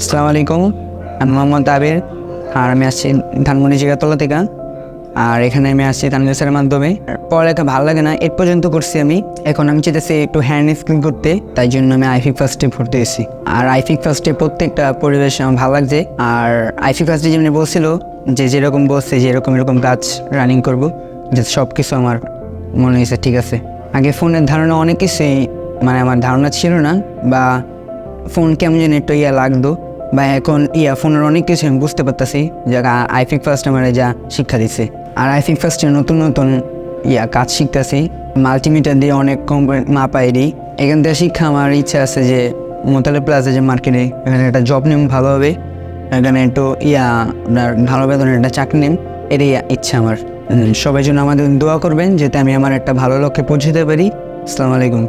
আসসালামু আলাইকুম আমি মোহাম্মদ আবির আর আমি আসছি ধানমন্ডি জিগাতলা থেকে। আর এখানে আমি আসছি তানভীর মাধ্যমে। পড়ালেখা ভালো লাগে না এর পর্যন্ত করছি আমি। এখন আমি চেয়েছি একটু হ্যান্ড স্কিল করতে, তাই জন্য আমি আইফিক ফার্স্টে ভর্তি হয়েছি আর আইফিক ফার্স্টে প্রত্যেকটা পরিবেশ আমার ভালো লাগছে। আর আইফিক ফার্স্টে যেমনি বলছিল, যে যেরকম বলছে যেরকম এরকম এরকম কাজ রানিং করব, যে সব কিছু আমার মনে হয়েছে ঠিক আছে। আগে ফোনের ধারণা অনেক কিছুই মানে আমার ধারণা ছিল না, বা ফোন কেমন যেন একটু ইয়া লাগতো। বা এখন ইয়া ফোনের অনেক কিছু আমি বুঝতে পারতেছি। যে আইফিক ফার্স্ট আমার যা শিক্ষা দিছে। আর আইফিক ফার্স্টে নতুন নতুন ইয়া কাজ শিখতেছি। মাল্টিমিটার দিয়ে অনেক কম মাপাই দিই এখান থেকে শিক্ষা আমার ইচ্ছা আছে যে মোতালে প্লাজা যে মার্কেটে এখানে একটা জব নেম ভালো হবে। এখানে একটু ইয়া, আপনার ভালো বেতনের একটা চাকরি নেম এটাই ইচ্ছা আমার। সবাই জন্য আমাদের দোয়া করবেন, যাতে আমি আমার একটা ভালো লক্ষ্যে পৌঁছতে পারি। আসসালামু আলাইকুম।